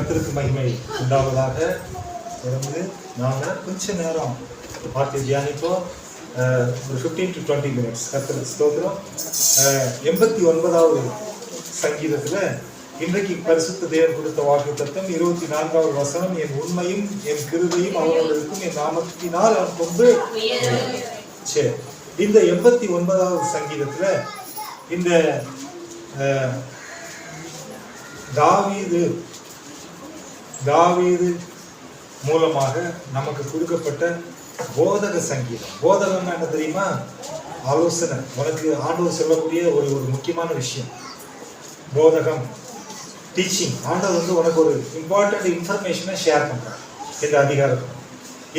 கர்த்தருக்கு மகிமை உண்டாவதாக தொடர்ந்து நாங்கள் கொஞ்ச நேரம் பார்த்து தியானிப்போம். ஒரு ஃபிஃப்டீன் டு டுவெண்ட்டி மினிட்ஸ் கர்த்தருக்கு ஸ்தோத்திரம். எண்பத்தி ஒன்பதாவது சங்கீதத்தில் இன்றைக்கு பரிசுத்த தேவன் கொடுத்த வாக்கு தத்துவம் இருபத்தி நான்காவது வசனம் என் உண்மையும் என் கிருதையும் அவனோடு இருக்கும் என் நாமத்தினால் அவன் கொண்டு சரி. இந்த எண்பத்தி ஒன்பதாவது சங்கீதத்துல இந்த தாவீது தாவீது மூலமாக நமக்கு கொடுக்கப்பட்ட போதக சங்கீதம். போதகம்னா என்ன தெரியுமா? ஆலோசனை. உனக்கு ஆண்டவர் சொல்லக்கூடிய ஒரு ஒரு முக்கியமான விஷயம். போதகம் டீச்சிங் ஆண்டவர் வந்து உனக்கு ஒரு இம்பார்ட்டன்ட் இன்ஃபர்மேஷனை ஷேர் பண்ணுறாங்க இந்த அதிகாரத்தில்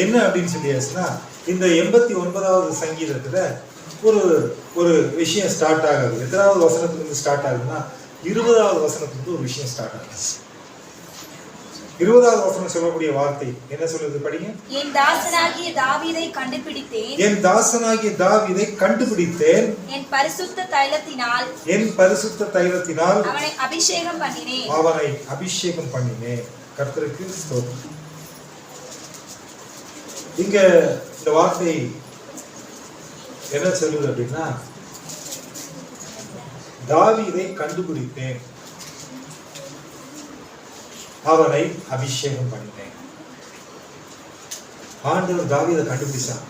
என்ன அப்படின்னு சொல்லியாச்சுன்னா இந்த எண்பத்தி ஒன்பதாவது சங்கீதத்தில் ஒரு ஒரு விஷயம் ஸ்டார்ட் ஆகுது. எத்தனாவது வசனத்துலேருந்து ஸ்டார்ட் ஆகுதுன்னா இருபதாவது வசனத்துலேருந்து ஒரு விஷயம் ஸ்டார்ட் ஆகுது. இருபதாவது வசனம் சொல்லக்கூடிய வார்த்தை. என்ன சொல்லுது படிங்க. என் தாசனாகிய தாவீதை கண்டுபிடித்தேன். என் தாசனாகிய தாவீதை கண்டுபிடித்தேன். என் பரிசுத்த தைலத்தினால் என் பரிசுத்த தைலத்தினால் அவனை அபிஷேகம் பண்ணினேன். அவனை அபிஷேகம் பண்ணினேன். கர்த்தருக்கு ஸ்தோத்திரம். இங்க இந்த வார்த்தை என்ன சொல்லுது அப்படின்னா தாவீதை கண்டுபிடித்தேன். அவனை அபிஷேகம் பண்ணினேன். ஆண்டவர் தாவீதை கண்டுபிடிச்சான்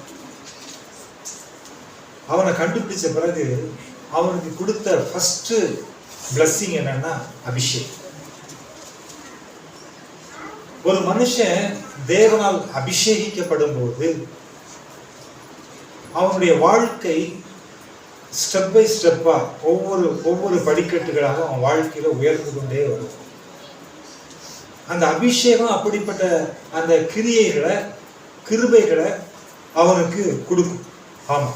அவனை கண்டுபிடிச்ச பிறகு அவனுக்கு கொடுத்த ஃபர்ஸ்ட் பிளஸ்ஸிங் என்னன்னா அபிஷேகம். ஒரு மனுஷன் தேவனால் அபிஷேகிக்கப்படும் போது அவனுடைய வாழ்க்கை ஸ்டெப் பை ஸ்டெப்பா ஒவ்வொரு ஒவ்வொரு படிக்கட்டுகளாக அவன் வாழ்க்கையில உயர்ந்து கொண்டே வரும். அந்த அபிஷேகம் அப்படிப்பட்ட அந்த கிரியைகளை கிருபைகளை அவனுக்கு கொடுக்கும். ஆமா.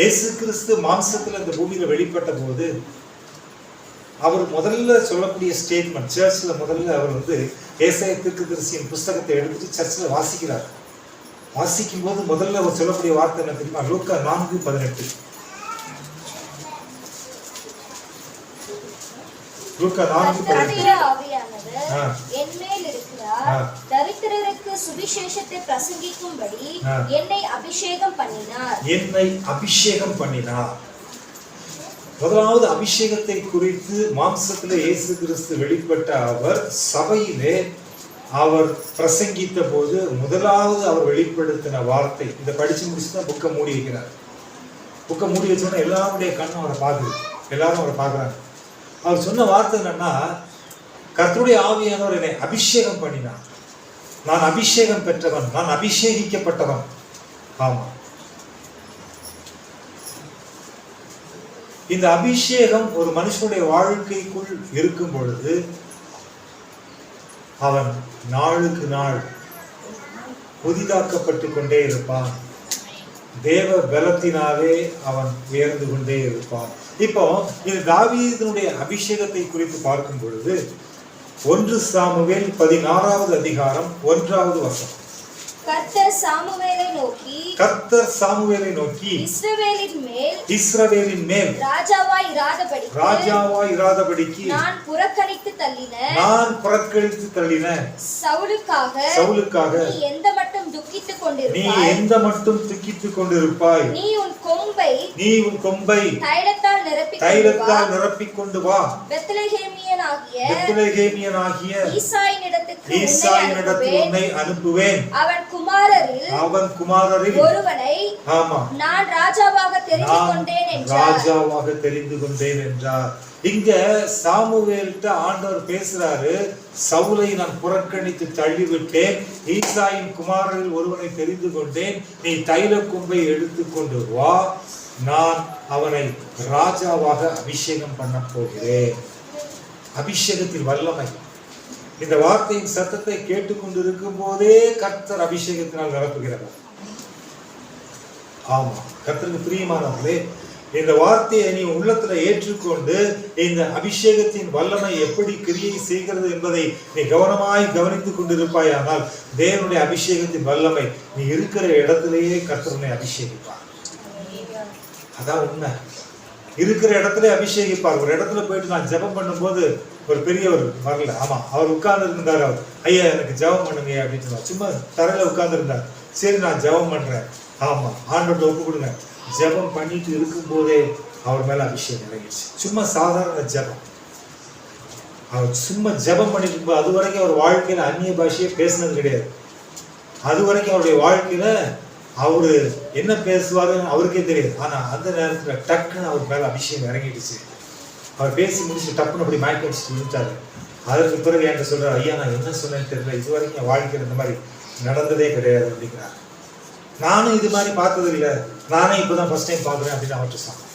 இயேசு கிறிஸ்து மாம்சத்தில் அந்த பூமியில் வெளிப்பட்ட போது அவர் முதல்ல சொல்லக்கூடிய ஸ்டேட்மெண்ட் சர்ச்சில் முதல்ல அவர் வந்து ஏசாய தீர்க்கதரிசியின் புஸ்தகத்தை எடுத்துட்டு சர்ச்சில் வாசிக்கிறார். வாசிக்கும் போது முதல்ல அவர் சொல்லக்கூடிய வார்த்தை என்ன தெரியுமா? லூக்கா நான்கு பதினெட்டு. லூக்கா நான்கு. என்மேல் இருக்கிறார் ஆ. தரித்திரருக்கு சுவிசேஷத்தை பிரசங்கிக்கும்படி. என்னை அபிஷேகம் பண்ணினார். என்னை அபிஷேகம் பண்ணினார். முதலாவது அபிஷேகத்தை குறித்து மாம்சத்திலே இயேசு கிறிஸ்து வெளிப்பட்ட அவர் சபையிலே அவர் பிரசங்கித்த போது முதலாவது அவர் வெளிப்படுத்தின வார்த்தை இதை படிச்சு முடிச்சு தான் புக்கை மூடி வைக்கிறார். புக்கை மூடி வச்சோன்னா எல்லாருடைய கண்ணும் அவரை பார்க்குது. எல்லாரும் அவரை பார்க்குறாங்க. அவர் சொன்ன வார்த்தை என்னன்னா கர்த்தருடைய ஆவியானவர் என்னை அபிஷேகம் பண்ணினார். நான் அபிஷேகம் பெற்றவன். நான் அபிஷேகிக்கப்பட்டவன். ஆமாம் இந்த அபிஷேகம் ஒரு மனுஷனுடைய வாழ்க்கைக்குள் இருக்கும் பொழுது அவன் நாளுக்கு நாள் புதிதாக்கப்பட்டு கொண்டே இருப்பான். தேவ பலத்தினாலே அவன் உயர்ந்து கொண்டே இருப்பான். இப்போ இது தாவீதனுடைய அபிஷேகத்தை குறித்து பார்க்கும் பொழுது ஒன்று சாமுவேல் பதினாறாவது அதிகாரம் ஒன்றாவது வசனம். கர்த்தர் சாமுவேலை நோக்கி கர்த்தர் சாமுவேலை நோக்கி இஸ்ரவேலின் மேல் இஸ்ரவேலின் மேல் ராஜாவாய் இராதபடி ராஜாவா இராதபடிக்கு நான் புறக்கணித்து தள்ளின. நான் புறக்கணித்து தள்ளின. சவுலுக்காக சவுலுக்காக நீ எந்த மட்டும் துக்கித்துக் நீ கொண்டிருப்பாய்? எந்த மட்டும் துக்கித்துக் கொண்டிருப்பாய்? நீ உன் கொம்பை நீ உன் கொம்பை தைலத்தால் வா. தைலத்தால் நிரப்பிக் கொண்டு வா. பெத்லகேமியனாகிய பெத்லகேமியனாகிய ஈசாயினிடத்துக்கு உன்னை ஈசாயினிடத்தில் அனுப்புவேன். உன்னை அனுப்புவேன். அவன் குமாரரில் அவன் குமாரரில் ஒருவனை ஆமா. நான் ராஜாவாக தெரிந்து கொண்டேன் என்றார். ராஜாவாக தெரிந்து கொண்டேன் என்றார். இங்க சாமுவேல்கிட்ட ஆண்டவர் பேசுறாரு சவுலை நான் புறக்கணித்து தள்ளிவிட்டேன். ஈசாயின் குமாரரில் ஒருவனை தெரிந்து கொண்டேன். நீ தைல கொம்பை எடுத்துக்கொண்டு வா. நான் அவனை ராஜாவாக அபிஷேகம் பண்ண போகிறேன். அபிஷேகத்தில் வல்லமை. இந்த வார்த்தையின் சத்தத்தை கேட்டுக்கொண்டிருக்கும் போதே கர்த்தர் அபிஷேகத்தினால் நிரப்புகிறார். ஆமா கர்த்தருக்கு பிரியமானவர்களே இந்த வார்த்தையை நீ உள்ளத்துல ஏற்றுக்கொண்டு இந்த அபிஷேகத்தின் வல்லமை எப்படி கிரியை செய்கிறது என்பதை நீ கவனமாய் கவனித்துக் கொண்டிருப்பாயானால் தேவனுடைய அபிஷேகத்தின் வல்லமை நீ இருக்கிற இடத்திலேயே கர்த்தர் அபிஷேகிப்பார். அதான் உண்மை. இருக்கிற இடத்துல அபிஷேகிப்பார். ஒரு இடத்துல போயிட்டு நான் ஜெபம் பண்ணும்போது ஒரு பெரியவர் வரல. ஆமா அவர் உட்கார்ந்து இருந்தார் அவர். ஐயா எனக்கு ஜெபம் பண்ணுங்க அப்படின்னு சொன்னார். சும்மா தரையில உட்கார்ந்து இருந்தார் சரி நான் ஜெபம் பண்றேன். ஆமா ஆண்டோட ஒப்பு கொடுங்க. ஜெபம் பண்ணிட்டு இருக்கும்போதே அவர் மேல அபிஷேகம் இறங்கிடுச்சு சும்மா சாதாரண ஜெபம். அவர் சும்மா ஜெபம் பண்ணிட்டு இருக்கும்போது அது வரைக்கும் அவர் வாழ்க்கையில அந்நிய பாஷையே பேசினது கிடையாது. அது வரைக்கும் அவருடைய வாழ்க்கையில அவர் என்ன பேசுவாருன்னு அவருக்கே தெரியாது. ஆனால் அந்த நேரத்தில் டக்குன்னு அவர் மேலே அபிஷேகம் இறங்கிடுச்சு. அவர் பேசி முடிச்சு டப்புன்னு அப்படி மயக்க அடிச்சுட்டு விழுந்தாரு அதற்கு பிறகு என்கிட்ட சொல்கிறார் ஐயா நான் என்ன சொன்னேன்னு தெரியல. இது வரைக்கும் என் வாழ்க்கையில் இந்த மாதிரி நடந்ததே கிடையாது அப்படிங்கிறார். நானும் இது மாதிரி பார்த்தது இல்லை நானே இப்போதான் ஃபஸ்ட் டைம் பார்க்குறேன் அப்படின்னு அவர்கிட்ட சொன்னேன்.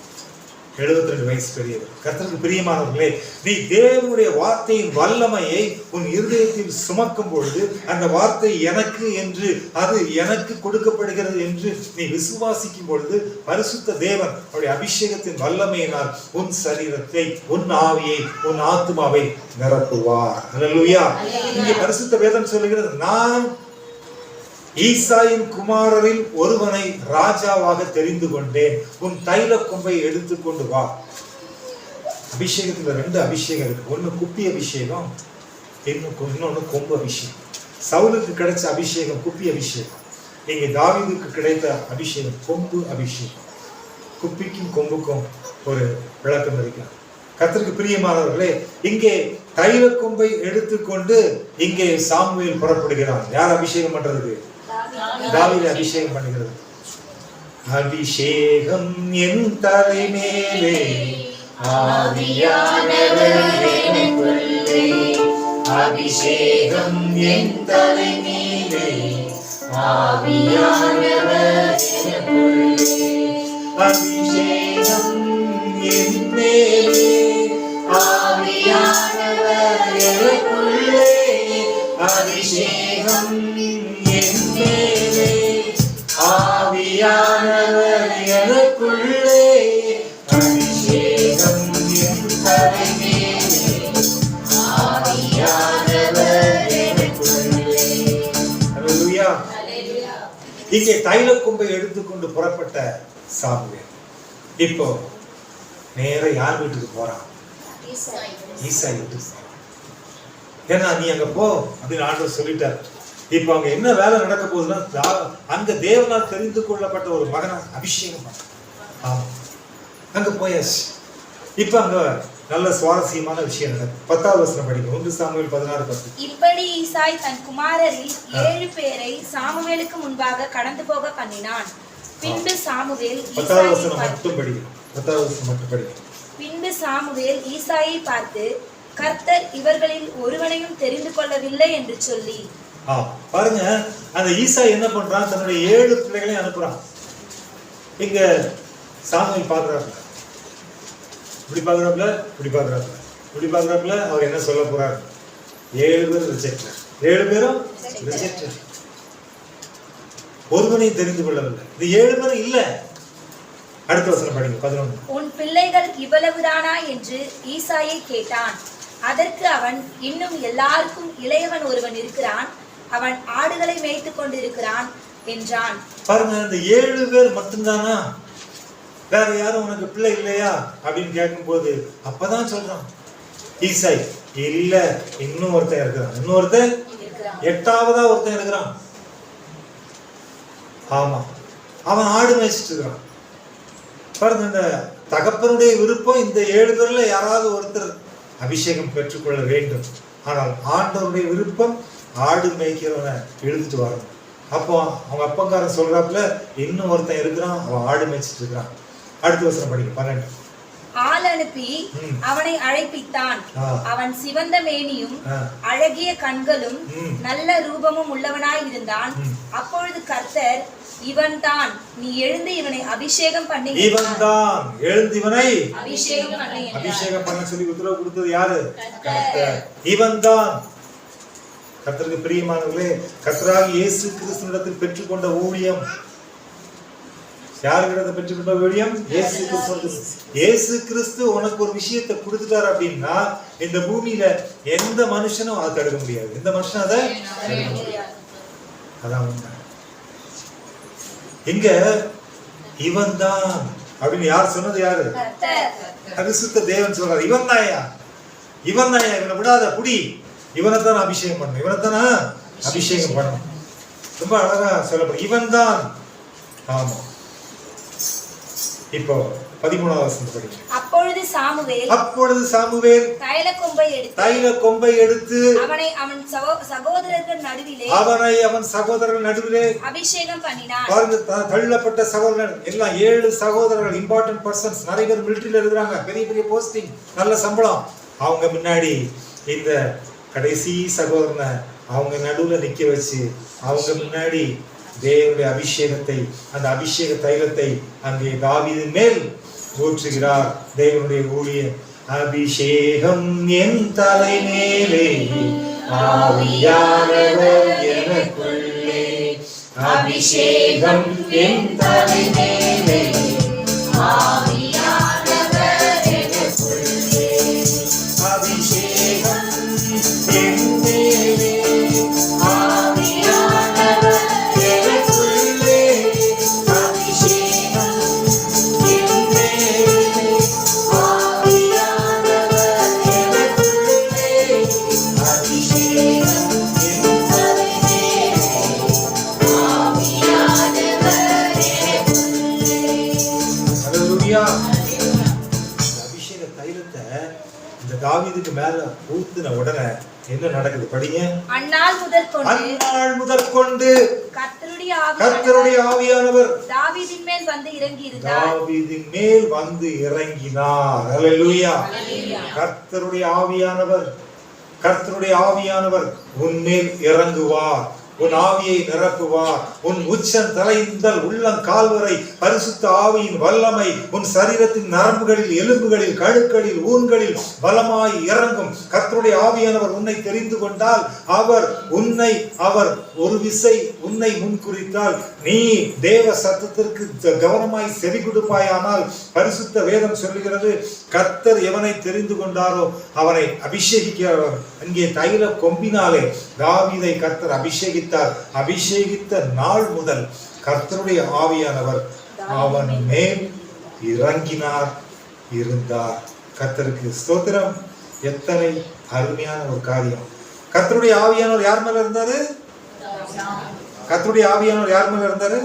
72 ரெண்டு வயசு பெரியவர். கர்த்தருக்கு பிரியமானவர்களே நீ தேவனுடைய வார்த்தையின் வல்லமையை உன் இருதயத்தில் சுமக்கும் பொழுது அந்த வார்த்தை எனக்கு என்று அது எனக்கு கொடுக்கப்படுகிறது என்று நீ விசுவாசிக்கும் பொழுது பரிசுத்த தேவன் அவருடைய அபிஷேகத்தின் வல்லமையினால் உன் சரீரத்தை உன் ஆவியை உன் ஆத்மாவை நிரப்புவார். இங்கே பரிசுத்த வேதம் சொல்லுகிறது நான் ஈசாயின் குமாரரில் ஒருவனை ராஜாவாக தெரிந்து கொண்டேன். உன் தைல கொம்பை எடுத்துக்கொண்டு வா. அபிஷேகத்துல ரெண்டு அபிஷேகம் இருக்கு. ஒண்ணு குப்பி அபிஷேகம் இன்னும் இன்னொன்னு கொம்பு அபிஷேகம். சவுலுக்கு கிடைச்ச அபிஷேகம் குப்பி அபிஷேகம். நீங்க தாவிதுக்கு கிடைத்த அபிஷேகம் கொம்பு அபிஷேகம். குப்பிக்கும் கொம்புக்கும் ஒரு விளக்கம் இருக்கலாம் கத்திற்கு பிரியமானவர்களே இங்கே தைல கொம்பை எடுத்துக்கொண்டு இங்கே சாமுவேல் புறப்படுகிறான். யார் அபிஷேகம் பண்றதுக்கு? தாவிதை அபிஷேகம் பண்ணுகிறது. அபிஷேகம் என் தலை மேலே அபிஷேகம் என் தலை மேலே அபிஷேகம் என் மேலே. ஆவியானவர் எனக்குள்ளே அபிஷேகம் மேலே ஆவியானவர் எனக்குள்ளே அபிஷேகம் என் தலை மேலே ஆவியானவர் எனக்குள்ளே. ஹalleluya. இங்கே தைல கொம்பை எடுத்துக்கொண்டு புறப்பட்ட சாமுவேல். இப்போ நேரா யார் வீட்டுக்கு போறான் ஈசாய். வீட்டுக்கு போறான் ஏன்னா நீ அங்க போ அப்படின்னு ஆண்டவர் சொல்லிட்டார். இப்போ அங்க என்ன வேலை நடக்க போகுதுன்னா அங்க தேவனால் தெரிந்து கொள்ளப்பட்ட ஒரு மகனை அபிஷேகம் ஆமா. அங்க போயாச்சு. இப்போ அங்க நல்ல சுவாரஸ்யமான விஷயம் நடக்கும் பத்தாவது வசனம் படிக்கும் ஒன்று சாமுவேல் பதினாறு பத்து. இப்படி ஈசாய் தன் குமாரரில் ஏழு பேரை சாமுவேலுக்கு முன்பாக கடந்து போக பண்ணினான். பின்பு சாமுவேல் பத்தாவது வசனம் மட்டும் படிக்கும் பத்தாவது வசனம் மட்டும் படிக்கும் பின்பு சாமுவேல் ஈசாயை பார்த்து கர்த்தர் இவர்களில் ஒருவனையும் தெரிந்து கொள்ளவில்லை என்று சொல்லி ஆ பாருங்க. அந்த ஈசா என்ன பண்றான்? தன்னுடைய ஏழு பிள்ளைகளையும் அனுப்புறான். இங்க சாமுவேல் பாக்குறாருல இப்படி பாக்குறாப்புல இப்படி பாக்குறாப்புல இப்படி பாக்குறாப்புல அவர் என்ன சொல்ல போறாரு? ஏழு பேர் ரிஜெக்டர் ஏழு பேரும் ரிஜெக்டர் ஒருவனையும் தெரிந்து கொள்ளவில்லை. இந்த ஏழு பேரும் இல்ல. அடுத்த வசனம் படிங்க பதினொன்று உன் பிள்ளைகள் இவ்வளவுதானா என்று ஈசாயை கேட்டான். அதற்கு அவன் இன்னும் எல்லாருக்கும் இளையவன் ஒருவன் இருக்கிறான். அவன் ஆடுகளை மேய்த்துக் கொண்டிருக்கிறான் என்றான். பாருங்க இந்த ஏழு பேர் மட்டும்தானா? வேற யாரும் உனக்கு பிள்ளை இல்லையா? அப்படின்னு கேட்கும்போது அப்பதான் சொல்றான். ஈசாய் இல்ல இன்னும் ஒருத்தன் இருக்கிறான். இன்னொருத்தன் எட்டாவதா ஒருத்தன் இருக்கிறான். ஆமா அவன் ஆடு மேய்ச்சிட்டு இருக்கிறான். பாருங்க இந்த தகப்பனுடைய விருப்பம் இந்த ஏழு பேர்ல யாராவது ஒருத்தர் அபிஷேகம் பெற்றுக்கொள்ள வேண்டும். ஆனால் ஆண்டவருடைய விருப்பம் ஆடு மேய்க்கிறவனை இழுத்துட்டு வரணும் அப்போ அவங்க அப்பங்காரன் சொல்றாப்புல இன்னும் ஒருத்தன் இருக்கிறான் அவன் ஆடு மேய்ச்சிட்டு இருக்கிறான் அடுத்த வசனம் படிக்க பன்னெண்டு ஆள் அனுப்பி. அவனை அழைப்பித்தான். அவன் சிவந்த மேனியும். அழகிய கண்களும். நல்ல ரூபமும் உள்ளவனாய் இருந்தான். அப்பொழுது கர்த்தர் இவன்தான் நீ எழுந்து இவனை அபிஷேகம் பண்ணி இவன் தான் எழுந்து இவனை அபிஷேகம் பண்ணி. அபிஷேகம் பண்ண சொல்லி உத்தரவு கொடுத்தது யாரு இவன் தான் கர்த்தருக்கு பிரியமானவர்களே கர்த்தராகி இயேசு கிறிஸ்துவிடத்தில் பெற்றுக்கொண்ட ஊழியம். யாருக்கிட்ட பெற்றுக்கொண்ட ஊழியம்? இயேசு கிறிஸ்து இயேசு கிறிஸ்து உனக்கு ஒரு விஷயத்தை கொடுத்துட்டாரு அப்படின்னா இந்த பூமியில எந்த மனுஷனும் அதை தடுக்க முடியாது. எந்த மனுஷனும் அதை அதான் இங்க இவன் தான் அப்படின்னு யார் சொன்னது யாரு? பரிசுத்த தேவன் சொல்றாரு. இவன் தாயா இவன் தாயா இவனை விடாத புடி. இவனை தான் அபிஷேகம் பண்ணணும். இவனை தானே அபிஷேகம் பண்ணணும். ரொம்ப அழகா சொல்லப்படும். இவன் தான் ஆமா. இப்போ பதிமூணாவது வசனம் அப்பொழுது சாமுவேல் அப்பொழுது சாமுவேல் தைல கொம்பை எடுத்து தைல கொம்பை எடுத்து அவனை அவன் சகோ- சகோதரர்கள் நடுவிலே அவனை அவன் சகோதரர்கள் நடுவிலே அபிஷேகம் பண்ணினான். பாருங்க த- தள்ளப்பட்ட சகோதரர்கள் எல்லாம் ஏழு சகோதரர்கள் இம்பார்ட்டன்ட் பர்சன்ஸ் நிறைய பேர் மிலிட்டரியில இருக்கிறாங்க. பெரிய பெரிய போஸ்டிங் நல்ல சம்பளம். அவங்க முன்னாடி இந்த கடைசி சகோதரனை அவங்க நடுவில் நிற்க வச்சு அவங்க முன்னாடி தேவனுடைய அபிஷேகத்தை அந்த அபிஷேக தைலத்தை அங்கே தாவிது மேல் ஊற்றுகிறார். தேவனுடைய ஊழியர் அபிஷேகம் என் தலை மேலே ஆவியானவர் எனக்குள்ளே. அபிஷேகம் என் தலை மேலே அபிஷேகம் என் மேலே அந்நாள் முதல் கொண்டு அந்நாள் முதற்கொண்டு கர்த்தருடைய கர்த்தருடைய ஆவியானவர் ஆவியானவர் தாவீதின் மேல் வந்து இறங்கி இருந்தார் தாவீதின் மேல் வந்து இறங்கினார். ஹalleluya கர்த்தருடைய ஆவியானவர் கர்த்தருடைய ஆவியானவர் உன்மேல் இறங்குவார். உன் ஆவியை நிரப்புவார். உன் உச்சம் தலைந்தல் உள்ளம் கால்வரை பரிசுத்த ஆவியின் வல்லமை உன் சரீரத்தின் நரம்புகளில் எலும்புகளில் கழுக்களில் ஊன்களில் பலமாய் இறங்கும். கர்த்தருடைய ஆவியானவர் உன்னை தெரிந்து கொண்டால் அவர் உன்னை அவர் ஒரு விசை உன்னை முன்குறித்தால் நீ தேவ சத்தத்திற்கு கவனமாய் செவி கொடுப்பாயானால் பரிசுத்த வேதம் சொல்லுகிறது கர்த்தர் எவனை தெரிந்து கொண்டாரோ அவனை அபிஷேகிக்கிறவர் அங்கே தைல கொம்பினாலே தாவீதை கர்த்தர் அபிஷேகித்தார். அபிஷேகித்த நாள் முதல் கர்த்தருடைய ஆவியானவர் அவன் மேல் இறங்கினார் இருந்தார். கர்த்தருக்கு ஸ்தோத்திரம். எத்தனை அருமையான ஒரு காரியம். கர்த்தருடைய ஆவியானவர் யார் மேல இருந்தாரு? கர்த்தருடைய ஆவியானவர் யார் மேல இருந்தாரு?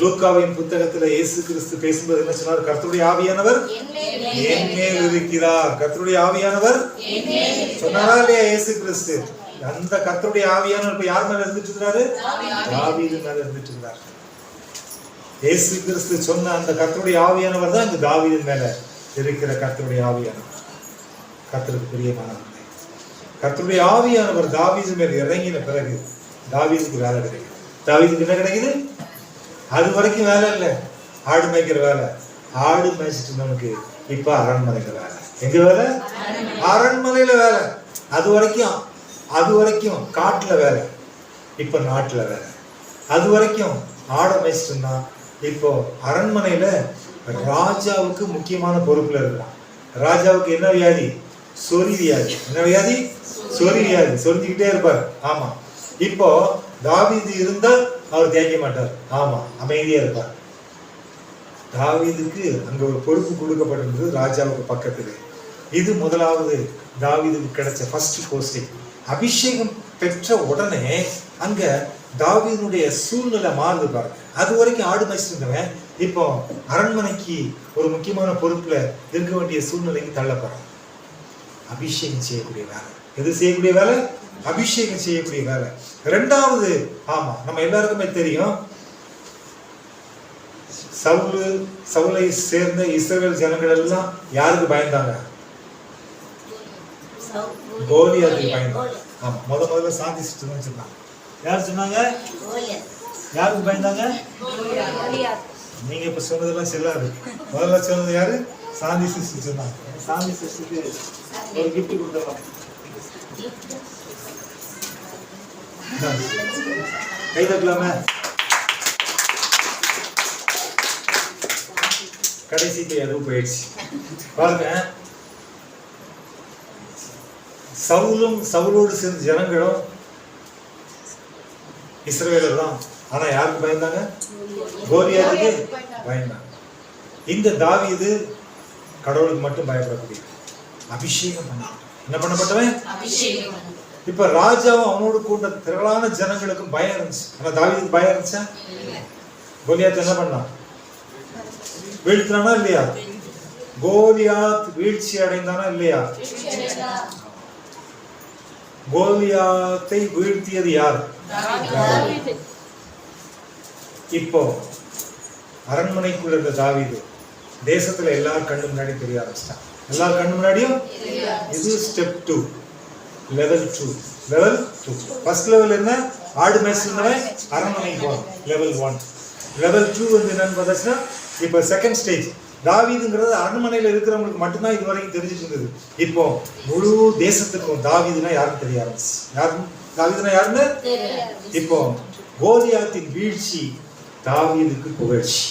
லூக்காவின் புத்தகத்துல இயேசு கிறிஸ்து பேசும்போது என்ன சொன்னார்? கர்த்தருடைய ஆவியானவர் என் மேல் இருக்கிறார். கர்த்தருடைய ஆவியானவர் சொன்னாரா இல்லையா? இயேசு கிறிஸ்து. அந்த கர்த்தருடைய ஆவியானவர் இப்ப யார் மேல இருந்துட்டு இருந்தாரு தாவீது மேல இருந்துட்டு இருந்தார் இயேசு கிறிஸ்து சொன்ன அந்த கர்த்தருடைய ஆவியானவர் தான் இந்த தாவீது மேல இருக்கிற கர்த்தருடைய ஆவியானவர். கர்த்தருக்கு பிரியமானவர் கர்த்தருடைய ஆவியானவர் தாவீது மேல் இறங்கின பிறகு தாவீதுக்கு வேலை கிடைக்குது. தாவீதுக்கு என்ன கிடைக்குது? அது வரைக்கும் வேலை இல்லை. ஆடு மேய்க்கிற வேலை. ஆடு மேய்ச்சிட்டு இருந்தவனுக்கு இப்ப அரண்மனையில வேலை. எங்க வேலை? அரண்மனையில வேலை. அது வரைக்கும் அது வரைக்கும் காட்டில் வேலை இப்போ நாட்டில் வேலை. அது வரைக்கும் ஆடை மேய்ச்சிட்டு இப்போ அரண்மனையில் ராஜாவுக்கு முக்கியமான பொறுப்பில் இருக்கிறான் ராஜாவுக்கு என்ன வியாதி? சொறி வியாதி. என்ன வியாதி? சொறி வியாதி. சொரிஞ்சுக்கிட்டே இருப்பார். ஆமாம் இப்போ தாவீது இருந்தால் அவர் தேய்க்க மாட்டார். ஆமாம் அமைதியாக இருப்பார். தாவீதுக்கு அங்கே ஒரு பொறுப்பு கொடுக்கப்பட்டிருந்தது ராஜாவுக்கு பக்கத்தில். இது முதலாவது தாவிதுக்கு கிடைச்ச ஃபர்ஸ்ட் போஸ்டிங் அபிஷேகம் பெற்ற உடனே அங்க தாவீதுடைய சூழ்நிலை மாறுது பாருங்க அது வரைக்கும் ஆடு மேய்ச்சிட்டு இருந்தவன் இப்போ அரண்மனைக்கு ஒரு முக்கியமான பொறுப்புல இருக்க வேண்டிய சூழ்நிலைக்கு தள்ளப்படுறான். அபிஷேகம் செய்யக்கூடிய வேலை. எது செய்யக்கூடிய வேலை? அபிஷேகம் செய்யக்கூடிய வேலை. ரெண்டாவது ஆமா நம்ம எல்லாருக்குமே தெரியும். சவுலு சவுலை சேர்ந்த இஸ்ரேல் ஜனங்கள் எல்லாம் யாருக்கு பயந்தாங்க? கோலியாத்துக்கு பயந்தாங்க ஆமா முத முதல்ல சாந்தி சிஸ்டம் சொன்னாங்க. யார் சொன்னாங்க? யாருக்கு பயந்தாங்க? நீங்க இப்ப சொன்னதெல்லாம் செல்லாது. முதல்ல சொன்னது யாரு? சாந்தி சிஸ்டம் சொன்னாங்க. சாந்தி சிஸ்டத்துக்கு ஒரு கிஃப்ட் கொடுத்துடலாம். கை தட்டலாமே? கடைசி இப்போ எதுவும் போயிடுச்சு. பாருங்க. சவுலும் சவுலோடு சேர்ந்த ஜனங்களும் இஸ்ரவேலர் தான் ஆனா யாருக்கு பயந்தாங்க? கோலியாத்துக்கு பயந்தாங்க. இந்த தாவீது கடவுளுக்கு மட்டும் பயப்படக்கூடிய அபிஷேகம் பண்ண. என்ன பண்ணப்பட்டவன்? இப்ப ராஜாவும் அவனோடு கூட்ட திரளான ஜனங்களுக்கும் பயம் இருந்துச்சு. ஆனா தாவீதுக்கு பயம் இருந்துச்சா? கோலியாத் என்ன பண்ணான் வீழ்த்தினானா இல்லையா? கோலியாத் வீழ்ச்சி அடைந்தானா இல்லையா? கோலியாத்தை வீழ்த்தியது யார்? இப்போ அரண்மனைக்குள்ள இருந்த தாவீது தேசத்துல எல்லார் கண்ணு முன்னாடி தெரிய ஆரம்பிச்சிட்டான். எல்லார் கண்ணு முன்னாடியும் இது step two level two level two first level என்ன? ஆடு மேய்ச்சிருந்தவன் அரண்மனைக்கு போகணும் லெவல் ஒன் லெவல் டூ வந்து என்னன்னு பார்த்தாச்சுன்னா இப்போ செகண்ட் ஸ்டேஜ் தாவீதுங்கிறது அரண்மனையில் இருக்கிறவங்களுக்கு மட்டும்தான் இது வரைக்கும் தெரிஞ்சுட்டு இருந்தது இப்போ முழு தேசத்துக்கும் தாவீதுனா யாருன்னு தெரிய ஆரம்பிச்சு. யாருன்னு தாவீதுனா யாருன்னு? இப்போ கோலியாத்தின் வீழ்ச்சி தாவீதுக்கு புகழ்ச்சி.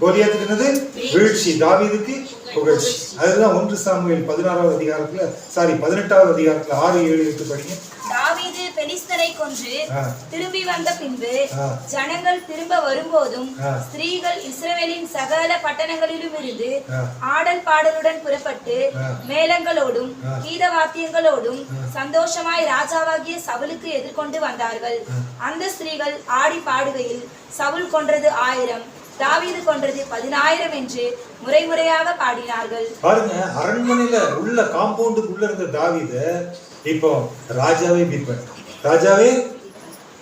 கோலியாத்துக்கு என்னது? வீழ்ச்சி. தாவீதுக்கு புகழ்ச்சி. அதுதான் ஒன்று சாமுவேல் பதினாறாவது அதிகாரத்துல சாரி பதினெட்டாவது அதிகாரத்துல ஆறு ஏழு எட்டு படிங்க. பெலிஸ்தரை கொன்று. திரும்பி வந்த பின்பு. ஜனங்கள் திரும்ப வரும்போதும். ஸ்திரீகள் இஸ்ரவேலின் சகல பட்டணங்களிலும் இருந்து. ஆடல் பாடலுடன் புறப்பட்டு. மேளங்களோடும். கீத வாத்தியங்களோடும். சந்தோஷமாய் ராஜாவாகிய சவுலுக்கு எதிர்கொண்டு வந்தார்கள். அந்த ஸ்திரீகள் ஆடி பாடுகையில் சவுல் கொன்றது ஆயிரம் தாவீது கொன்றது பதினாயிரம் என்று முறைமுறையாக பாடினார்கள் பாருங்க அரண்மனையில உள்ள காம்பவுண்டுக்குள்ள இருந்த தாவீத இப்போ ராஜாவே பண்ணிட்டான் ராஜாவே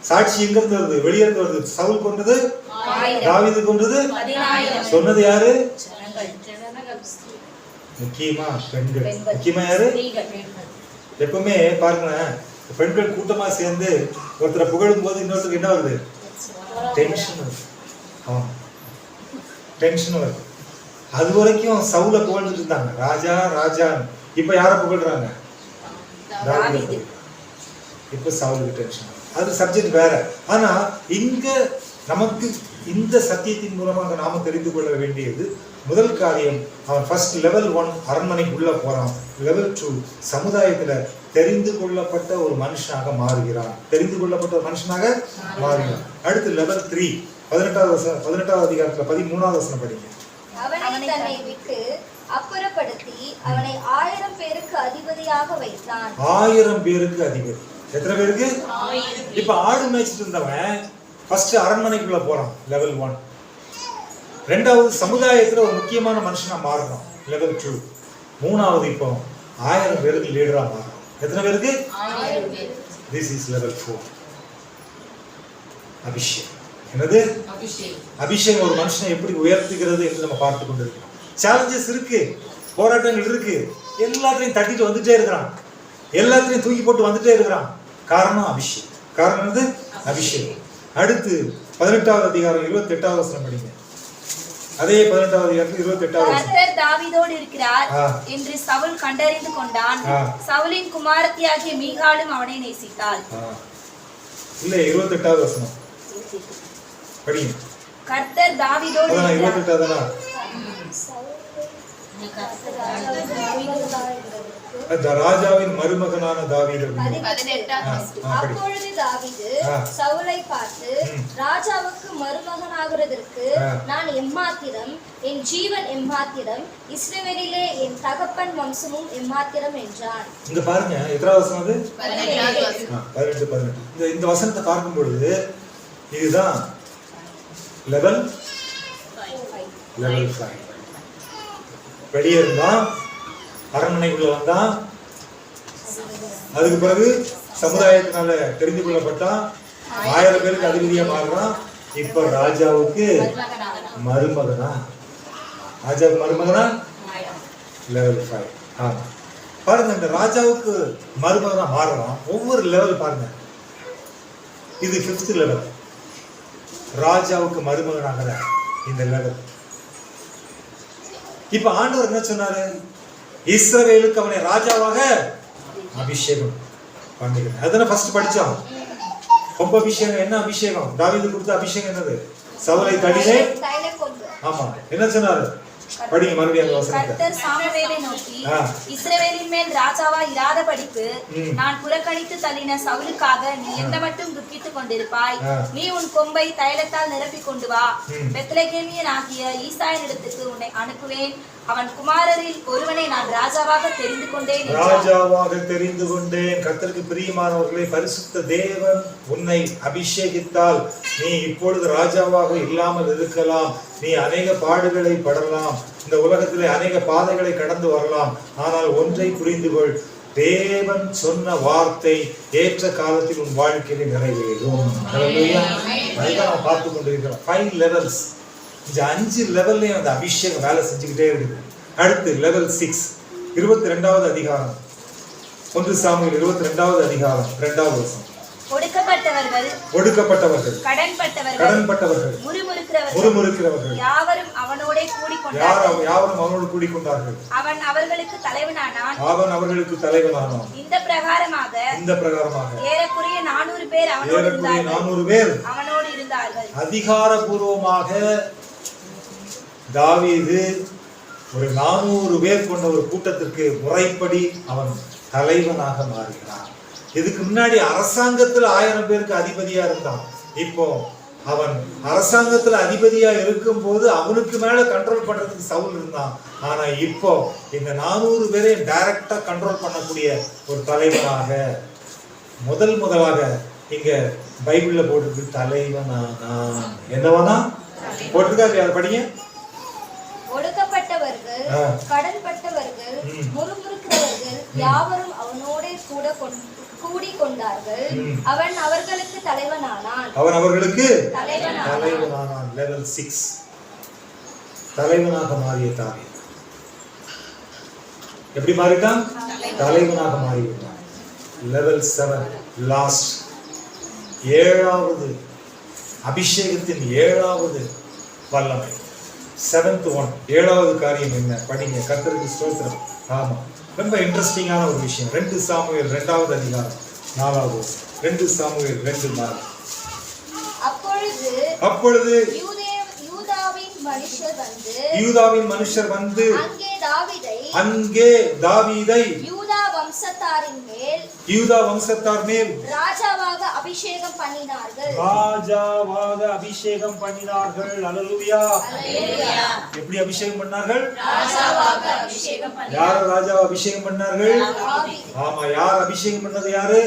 சாட்சி எங்க இருந்து வருது? வெளியே இருந்து வருது. சவுல் கொண்டது தாவீது கொண்டது சொன்னது யாரு. முக்கியமா பெண்கள். முக்கியமா யாரு. எப்பவுமே பாருங்களேன் பெண்கள் கூட்டமா சேர்ந்து ஒருத்தரை புகழும் போது இன்னொருத்தருக்கு என்ன வருது? டென்ஷன் வருது. ஆமா. டென்ஷன் வருது. அது வரைக்கும் சவுல புகழ்ந்துட்டு இருந்தாங்க. ராஜா ராஜா இப்ப யார புகழ்றாங்க? தாவீது. இப்ப சவுலுக்கு டென்ஷன் அது சப்ஜெக்ட் வேற. ஆனா இங்க நமக்கு இந்த சத்தியத்தின் மூலமாக நாம தெரிந்து கொள்ள வேண்டியது முதல் காரியம் அவன் ஃபர்ஸ்ட் லெவல் ஒன் அரண்மனைக்குள்ள போறான். லெவல் டூ சமுதாயத்துல தெரிந்து கொள்ளப்பட்ட ஒரு மனுஷனாக மாறுகிறான். தெரிந்து கொள்ளப்பட்ட ஒரு மனுஷனாக மாறுகிறான். அடுத்து லெவல் த்ரீ பதினெட்டாவது பதினெட்டாவது அதிகாரத்துல பதிமூணாவது வசனம் படிங்க. அவனை தன்னை விட்டு அப்புறப்படுத்தி அவனை ஆயிரம் பேருக்கு அதிபதியாக வைத்தான். ஆயிரம் பேருக்கு அதிபதி. எத்தனை பேருக்கு? இப்ப ஆடு மேய்ச்சிட்டு இருந்தவன் ஃபர்ஸ்ட் அரண்மனைக்குள்ள போறான் லெவல் ஒன் ரெண்டாவது சமுதாயத்துல ஒரு முக்கியமான மனுஷனா மாறுறான் லெவல் டூ மூணாவது இப்போ ஆயிரம் பேருக்கு லீடரா மாறுறான் எத்தனை பேருக்கு? This is level four Abhishek என்னது? அபிஷேகம். ஒரு மனுஷனை எப்படி உயர்த்துகிறது என்று நம்ம பார்த்து கொண்டிருக்கிறோம். சேலஞ்சஸ் இருக்கு போராட்டங்கள் இருக்கு. எல்லாத்தையும் தட்டிட்டு வந்துட்டே இருக்கிறான். எல்லாத்தையும் தூக்கி போட்டு வந்துட்டே இருக்கிறான். காரணம் அபிஷேக் காரணம் என்னது அபிஷேகம். அடுத்து பதினெட்டாவது அதிகாரம் இருபத்தி எட்டாவது வசனம் படிங்க. அதே பதினெட்டாவது அதிகாரத்தில் இருபத்தி எட்டாவது வசனம். கர்த்தர் தாவீதோடு இருக்கிறார். என்று சவுல் கண்டறிந்து கொண்டான். சவுலின் குமாரத்தியாகிய மீகாலும் அவனை நேசித்தாள். இல்ல இருபத்தி எட்டாவது வசனம். படிங்க. கர்த்தர் தாவீதோடு இருபத்தி எட்டாவதுனா அந்த ராஜாவின் மருமகனான தாவீது. அப்பொழுது தாவீது. சவுலை பார்த்து. ராஜாவுக்கு மருமகனாகிறதற்கு. நான் எம்மாத்திரம் என் ஜீவன் எம்மாத்திரம் இஸ்ரவேலிலே என் தகப்பன் வம்சமும் எம்மாத்திரம் என்றான் இங்க பாருங்க எத்தனாவது வசனம் அது பதினெட்டு. பதினெட்டு இந்த இந்த வசனத்தை பார்க்கும் பொழுது இதுதான் லெவல் லெவல் ஃபைவ் வெளியே இருந்தான் அரண்மனைக்குள்ள வந்தான் அதுக்கு பிறகு சமுதாயத்தினால தெரிந்து கொள்ளப்பட்டான் ஆயிரம் பேருக்கு அதிபதியா மாறுறான். இப்ப ராஜாவுக்கு மருமகனா? ராஜாவுக்கு மருமகனா? லெவல் ஃபைவ் ஆமா. பாருங்க இந்த ராஜாவுக்கு மருமகனா மாறுறான். ஒவ்வொரு லெவல் பாருங்க. இது ஃபிஃப்த் லெவல் ராஜாவுக்கு மருமகனாகிற இந்த லெவல் இப்ப ஆண்டவர் என்ன சொன்னாரு? இஸ்ரவேலுக்கு அவனை ராஜாவாக அபிஷேகம் பண்ணுகிறேன் அதனை ஃபர்ஸ்ட் படிச்சோம். ரொம்ப அபிஷேகம் என்ன அபிஷேகம்? தாவீது கொடுத்த அபிஷேகம் என்னது? சவுலை கொம்பு ஆமா. என்ன சொன்னாரு? படிங்க மறுபடியும் கர்த்தர் சாமுவேலை நோக்கி. இஸ்ரவேலின் மேல் ராஜாவா இராத படிப்பு ம். நான் புறக்கணித்து தள்ளின சவுலுக்காக நீ எந்த மட்டும் துக்கித்துக் கொண்டிருப்பாய். நீ உன் கொம்பை தைலத்தால் நிரப்பிக் கொண்டு வா. பெத்லகேமியன் ஆகிய ஈசாயனிடத்துக்கு உன்னை அனுப்புவேன். அவன் குமாரரில் ஒருவனை நான் ராஜாவாக தெரிந்து கொண்டேன். ராஜாவாக தெரிந்து கொண்டேன். கர்த்தருக்கு பிரியமானவர்களே பரிசுத்த தேவன் உன்னை அபிஷேகித்தால் நீ இப்பொழுது ராஜாவாக இல்லாமல் இருக்கலாம். நீ அநேக பாடுகளை படலாம். இந்த உலகத்திலே அநேக பாதைகளை கடந்து வரலாம். ஆனால் ஒன்றை புரிந்து கொள் தேவன் சொன்ன வார்த்தை ஏற்ற காலத்தில் உன் வாழ்க்கையில நிறைவேறும். பார்த்து கொண்டிருக்கிறோம் ஃபைவ் லெவல்ஸ் இந்த அஞ்சு லெவல்லையும் அந்த அபிஷேகம் வேலை செஞ்சுக்கிட்டே இருக்குது. அடுத்து லெவல் சிக்ஸ் இருபத்தி ரெண்டாவது அதிகாரம். ஒன்று சாமுவேல் இருபத்தி ரெண்டாவது அதிகாரம் இரண்டாவது வருஷம் ஒடுக்கப்பட்டவர்கள் ஒடுக்கப்பட்டவர்கள் கடன்பட்டவர்கள் கடன்பட்டவர்கள் முறுமுறுக்கிறவர்கள் யாவரும் அவனோடே கூடிக்கொண்டார்கள். யாவரும் அவனோடு கூடிக்கொண்டார்கள்? அவன் அவர்களுக்கு தலைவனானான். அவன் அவர்களுக்கு தலைவனானான். இந்த பிரகாரமாக இந்த பிரகாரமாக ஏறக்குறைய நானூறு பேர் அவனோடு ஏறக்குறைய நானூறு பேர் அவனோடு இருந்தார்கள். அதிகாரபூர்வமாக தாவீது ஒரு நானூறு பேர் கொண்ட ஒரு கூட்டத்திற்கு முறைப்படி அவன் தலைவனாக மாறுகிறான். இதுக்கு முன்னாடி அரசாங்கத்தில் ஆயிரம் பேருக்கு அதிபதியா இருந்தான். இப்போ அவன் அரசாங்கத்துல அதிபதியா இருக்கும்போது அவனுக்கு மேல கண்ட்ரோல் பண்றதுக்கு சவுல் இருந்தான். ஆனா இப்போ இந்த நானூறு பேரையும் டைரக்டா கண்ட்ரோல் பண்ணக்கூடிய ஒரு தலைவனாக முதல் முதலாக இங்க பைபிள்ல போட்டிருக்கு தலைவனானா என்னவனா? போட்டிருக்காரு அதை படிங்க. ஆ. கடன்பட்டவர்கள். முறுமுறுக்கிறவர்கள் யாவரும் அவனோடே கூட கொண்- கூடிக்கொண்டார்கள். ம். அவன் அவர்களுக்கு தலைவனானான். அவன் அவர்களுக்கு தலைவனானான். லெவல் சிக்ஸ் தலைவனாக மாறிய தாவி எப்படி மாறிட்டான்? தலைவனாக மாறிவிட்டான். லெவல் செவன் லாஸ்ட் ஏழாவது. அபிஷேகத்தின் ஏழாவது வல்லமை. செவன்த் ஒன் ஏழாவது காரியம் என்ன? படிங்க. கர்த்தருக்கு ஸ்தோத்திரம். ஆமா. ரொம்ப இன்ட்ரெஸ்டிங்கான ஒரு விஷயம். ரெண்டு சாமுவேல் ரெண்டாவது அதிகாரம் நாலாவது. ரெண்டு சாமுவேல் ரெண்டு நாலு. அப்பொழுது அப்பொழுது யூதே யூதாவின் மனுஷர் வந்து அங்கே தாவீதை அங்கே தாவீதை யூதா வம்சத்தாரின் மேல் யூதா வம்சத்தார் மேல் ராஜாவாக அபிஷேகம் பண்ணினார்கள். ராஜாவாக அபிஷேகம் பண்ணினார்கள். அல்லேலூயா. எப்படி அபிஷேகம் பண்ணார்கள்? ராஜாவாக அபிஷேகம் பண்ணி யார் ராஜாவை அபிஷேகம் பண்ணார்கள். ஆமா யார் அபிஷேகம் பண்ணது யாரு?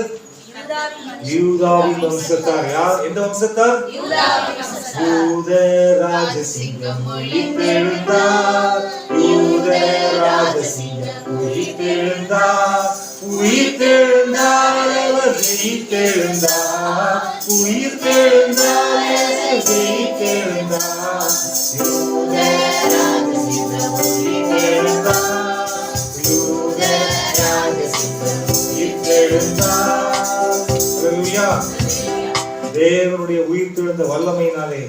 யூதாவின் வம்சத்தார் யார் எந்த வம்சத்தார் யூத ராஜசிங்கம் உயிர்த்தெழுந்தார் யூத ராஜசிங்கம் உயிர்த்தெழுந்தார் உயிர்த்தெழுந்தார் அவர் ஜெயித்தெழுந்தார் உயிர்த்தெழுந்தார் ஜெயித்தெழுந்தார் யூத ராஜசிங்கம் உயிர்த்தெழுந்தார் யூத ராஜசிங்கம் உயிர்த்தெழுந்தார் தேவனுடைய உயிர்த்தெழுந்த வல்லமையினாலே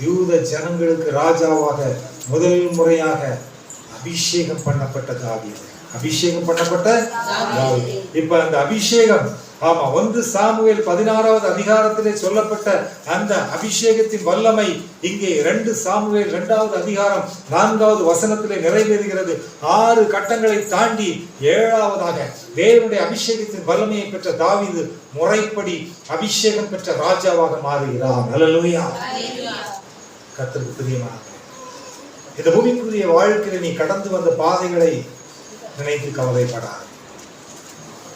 யூத ஜனங்களுக்கு ராஜாவாக முதல் முறையாக அபிஷேகம் பண்ணப்பட்ட தாவீது. அபிஷேகம் பண்ணப்பட்ட இப்ப அந்த அபிஷேகம் ஆமா ஒன்று சாமுவேல் பதினாறாவது அதிகாரத்திலே சொல்லப்பட்ட அந்த அபிஷேகத்தின் வல்லமை இங்கே ரெண்டு சாமுவேல் இரண்டாவது அதிகாரம் நான்காவது வசனத்திலே நிறைவேறுகிறது. ஆறு கட்டங்களை தாண்டி ஏழாவதாக தேவனுடைய அபிஷேகத்தின் வல்லமையை பெற்ற தாவிது முறைப்படி அபிஷேகம் பெற்ற ராஜாவாக மாறுகிறார். அல்லேலூயா கர்த்தருக்கு பிரியமாக இந்த பூமிக்குரிய வாழ்க்கையில் நீ கடந்து வந்த பாதைகளை நினைத்து கவலைப்படாது.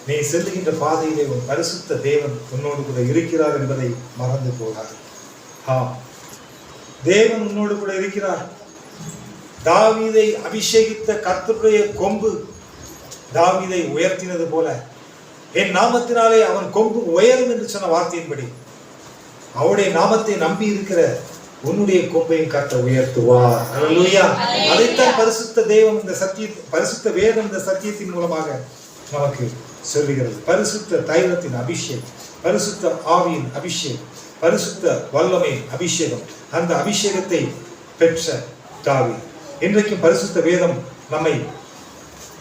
நீ செல்லுகின்ற பாதையிலே உன் பரிசுத்த தேவன் உன்னோடு கூட இருக்கிறார் என்பதை மறந்து போகாது. ஆம் தேவன் உன்னோடு கூட இருக்கிறார். தாவீதை அபிஷேகித்த கர்த்தருடைய கொம்பு தாவீதை உயர்த்தினது போல என் நாமத்தினாலே அவன் கொம்பு உயரும் என்று சொன்ன வார்த்தையின்படி அவருடைய நாமத்தை நம்பி இருக்கிற உன்னுடைய கொம்பையும் கத்த உயர்த்துவார். அதைத்தான் பரிசுத்த தெய்வம் இந்த சத்திய பரிசுத்த வேதம் இந்த சத்தியத்தின் மூலமாக நமக்கு சொல்லுகிறது. பரிசுத்த தைலத்தின் அபிஷேகம் பரிசுத்த ஆவியின் அபிஷேகம் பரிசுத்த வல்லமையின் அபிஷேகம். அந்த அபிஷேகத்தை பெற்ற தாவி. இன்றைக்கும் பரிசுத்த வேதம் நம்மை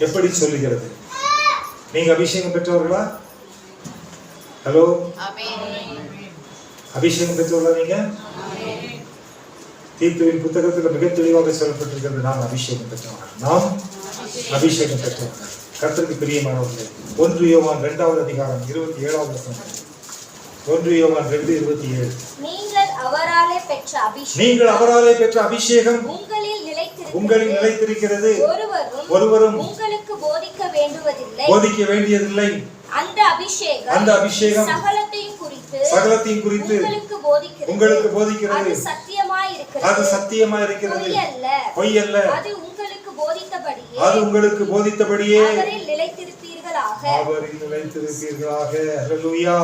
எப்படி சொல்லுகிறது? நீங்க அபிஷேகம் பெற்றவர்களா? ஹலோ அபிஷேகம் பெற்றவர்களா நீங்க? தீத்துவின் புத்தகத்தில் மிக தெளிவாக சொல்லப்பட்டிருக்கிறது நாம் அபிஷேகம் பெற்றவர்கள். நாம் அபிஷேகம் பெற்றவர்கள். கர்த்தருக்கு பிரியமானவர்களே ஒன்று யோவான் இரண்டாவது அதிகாரம் இருபத்தி ஏழாவது வசனம். ஒன்று யோவான் ரெண்டு இருபத்தி ஏழு. நீங்கள் அவராலே பெற்ற அபிஷேகம். நீங்கள் அவராலே பெற்ற அபிஷேகம் உங்களில் நிலைத்திருக்கிறது. உங்களில் நிலைத்திருக்கிறது. ஒருவரும் ஒருவரும் உங்களுக்கு போதிக்க வேண்டுவதில்லை. போதிக்க வேண்டியதில்லை. அந்த அபிஷேகம் அந்த அபிஷேகம் சகலத்தையும் குறித்து சகலத்தையும் குறித்து உங்களுக்கு போதிக்கிறது. உங்களுக்கு போதிக்கிறது. அது சத்தியமாய் அது இருக்கிறது சத்தியமா இருக்கிறது. பொய் அல்ல. பொய் அல்ல. அது போதித்தபடியே அது உங்களுக்கு போதித்தபடியே அவரில் நிலைத்திருப்பீர்களாக. அவரில் நிலைத்திருப்பீர்களாக. ஹalleluya.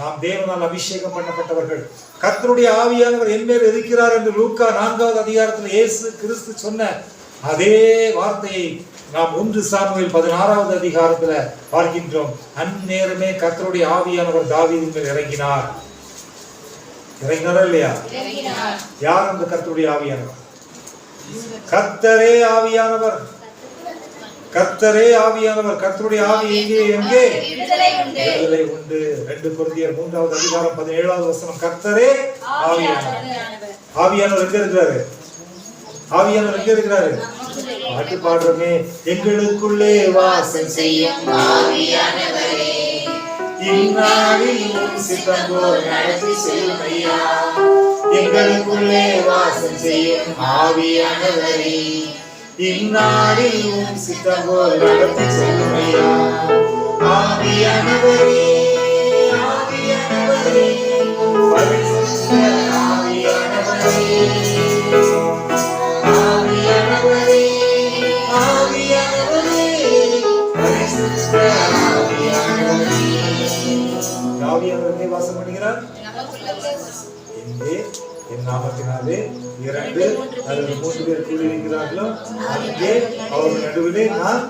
நாம் தேவனால் அபிஷேகம் பண்ணப்பட்டவர்கள். கர்த்தருடைய ஆவியானவர் என் மேல் இருக்கிறார் என்று லூக்கா நான்காவது அதிகாரத்தில் இயேசு கிறிஸ்து சொன்ன அதே வார்த்தையை நாம் ஒன்று சாமுவேல் பதினாறாவது அதிகாரத்துல பார்க்கின்றோம். அந்நேரமே கர்த்தருடைய ஆவியானவர் தாவீதின் மேல் இறங்கினார். இறங்கினாரா இல்லையா? யார் அந்த கர்த்தருடைய ஆவியானவர்? கர்த்தரே ஆவியானவர். கர்த்தரே ஆவியானவர். கர்த்தருடைய ஆவி எங்கே? எங்கே? விடுதலை உண்டு. ரெண்டு குருந்தியர் மூன்றாவது அதிகாரம் பதினேழாவது வசனம். கர்த்தரே ஆவியானவர். ஆவியானவர். எங்க இருக்கிறாரு? ஆவியானவர் எங்க இருக்கிறாரு? பாட்டு பாடுறோமே. எங்களுக்குள்ளே வாசம் செய்யும் ஆவியானவரே. இந்நாளில் சித்தம் போல் நடத்தி செல்லும் ஐயா. எங்களுக்குள்ளே வாசம் செய்யும் ஆவியானவரே இந்நாளில் சித்தம் போல் நடத்தி செல்லுமையா ஆவியானவரே என் நாமத்தினாலே இரண்டு அல்லது மூன்று பேர் கூடியிருக்கிறார்களோ அங்கே அவர்கள் நடுவிலே நான்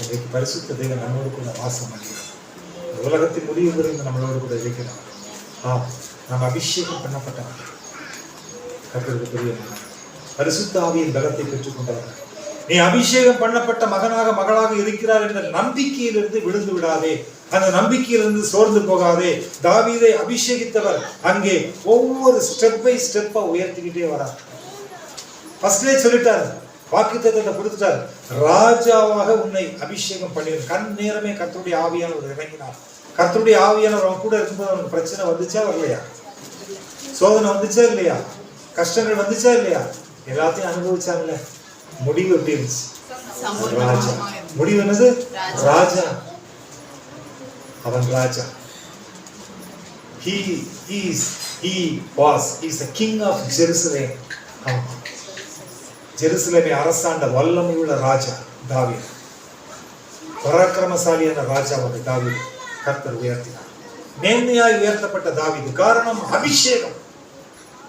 இன்றைக்கு பரிசுத்த தேவன் நம்மளோடு கூட வாசம் அடைகிறோம் உலகத்தின் முடிவு வரை நம்மளோடு கூட இருக்கிறார் ஆ நாம் அபிஷேகம் பண்ணப்பட்டவர்கள். கர்த்தருக்கு பெரிய நன்றி. பரிசுத்த ஆவியின் பலத்தை பெற்றுக்கொண்டவர்கள். நீ அபிஷேகம் பண்ணப்பட்ட மகனாக மகளாக இருக்கிறார் என்ற நம்பிக்கையிலிருந்து விழுந்து விடாதே. அந்த நம்பிக்கையிலிருந்து சோர்ந்து போகாதே. தாவீதை அபிஷேகித்தவர் அங்கே ஒவ்வொரு ஸ்டெப் பை ஸ்டெப்பா உயர்த்திக்கிட்டே வரார். ஃபர்ஸ்ட்லேயே சொல்லிட்டார் வாக்குத்தத்தத்தை கொடுத்துட்டார். ராஜாவாக உன்னை அபிஷேகம் பண்ணினார் கண் நேரமே கர்த்தருடைய ஆவியானவர் இறங்கினார். கர்த்தருடைய ஆவியானவர் அவன் கூட இருக்கும்போது அவனுக்கு பிரச்சனை வந்துச்சா வரலையா? சோதனை வந்துச்சா இல்லையா? கஷ்டங்கள் வந்துச்சா இல்லையா? எல்லாத்தையும் அனுபவிச்சாங்கல்ல முடிவு எப்படி இருந்துச்சு? ராஜா. முடிவு என்னது? ராஜா. அவன் ராஜா he is he was is the king of jerusalem. ஆமா. ஜெருசலேமை அரசாண்ட வல்லமையுள்ள ராஜா தாவீது பராக்கிரமசாலியான ராஜாவாக தாவீது கர்த்தர் உயர்த்தினார் மேன்மையாய் உயர்த்தப்பட்ட தாவீது காரணம் அபிஷேகம்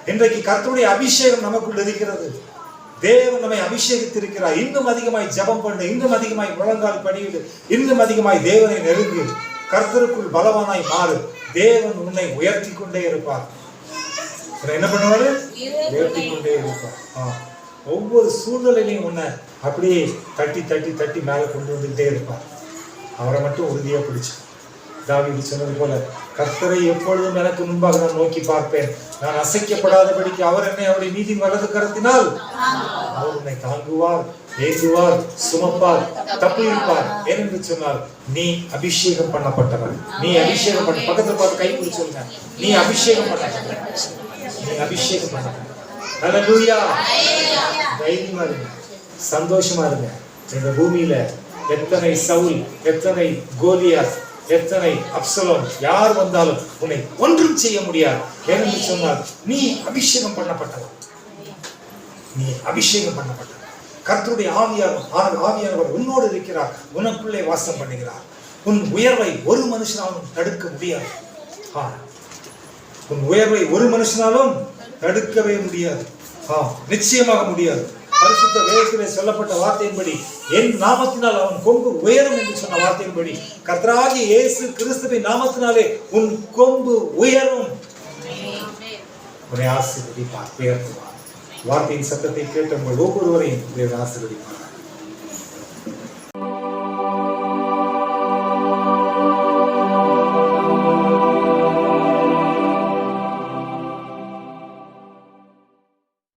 இன்றைக்கு கர்த்தருடைய அபிஷேகம் நமக்குள் இருக்கிறது தேவன் நம்மை அபிஷேகித்திருக்கிறார் இன்னும் அதிகமாய் ஜெபம் பண்ணு இன்னும் அதிகமாய் முழங்கால் படியிடு இன்னும் அதிகமாய் தேவனை நெருங்கு கர்த்தருக்குள் பலவானாய் மாறு. தேவன் உன்னை உயர்த்தி கொண்டே இருப்பார் என்ன பண்ணுவாரு? உயர்த்தி கொண்டே இருப்பார். ஆ. ஒவ்வொரு சூழ்நிலையிலையும் உன்னை அப்படியே தட்டி தட்டி தட்டி மேலே கொண்டு வந்துகிட்டே இருப்பார். அவரை மட்டும் உறுதியா பிடிச்சு. தாவீது சொன்னது போல கர்த்தரை எப்பொழுதும் எனக்கு முன்பாக நான் நோக்கி பார்ப்பேன். நான் அசைக்கப்படாதபடிக்கு அவர் என்னை அவருடைய நீதி வலது கரத்தினால் அவர் உன்னை தாங்குவார். ஏந்துவார் சுமப்பார் தப்பு ஏனென்று சொன்னால் நீ அபிஷேகம் பண்ணப்பட்டவன். நீ அபிஷேகம் பண்ண பக்கத்துல பார்த்து கை பிடிச்சு சொல்லுங்க. நீ அபிஷேகம் பண்ண நீ அபிஷேகம் பண்ணப்பட்டவன் ஹalleluya தைரியமா இருங்க. சந்தோஷமா இருங்க. இந்த பூமியில எத்தனை சவுல் எத்தனை கோலியாத் எத்தனை அப்சலோம் யார் வந்தாலும் உன்னை ஒன்றும் செய்ய முடியாது ஏனென்று சொன்னால் நீ அபிஷேகம் பண்ணப்பட்டவன். நீ அபிஷேகம் பண்ணப்பட்டவன். கர்த்தருடைய ஆவியார் ஆவியானவர் உன்னோடு இருக்கிறார். உனக்குள்ளே வாசம் பண்ணுகிறார். உன் உயர்வை ஒரு மனுஷனாலும் தடுக்க முடியாது. உன் உயர்வை ஒரு மனுஷனாலும் தடுக்கவே முடியாது. ஆ. நிச்சயமாக முடியாது. பரிசுத்த வேதத்திலே சொல்லப்பட்ட வார்த்தையின்படி என் நாமத்தினால் அவன் கொம்பு உயரும் என்று சொன்ன வார்த்தையின்படி கர்த்தராகிய இயேசு கிறிஸ்துவின் நாமத்தினாலே உன் கொம்பு உயரும். உன்னை ஆசீர்வதிப்பார் உயர்த்துவார். வார்த்தையின் சத்தத்தை கேட்ட உங்கள் ஒவ்வொருவரையும் தேவன் ஆசீர்வதிப்பார்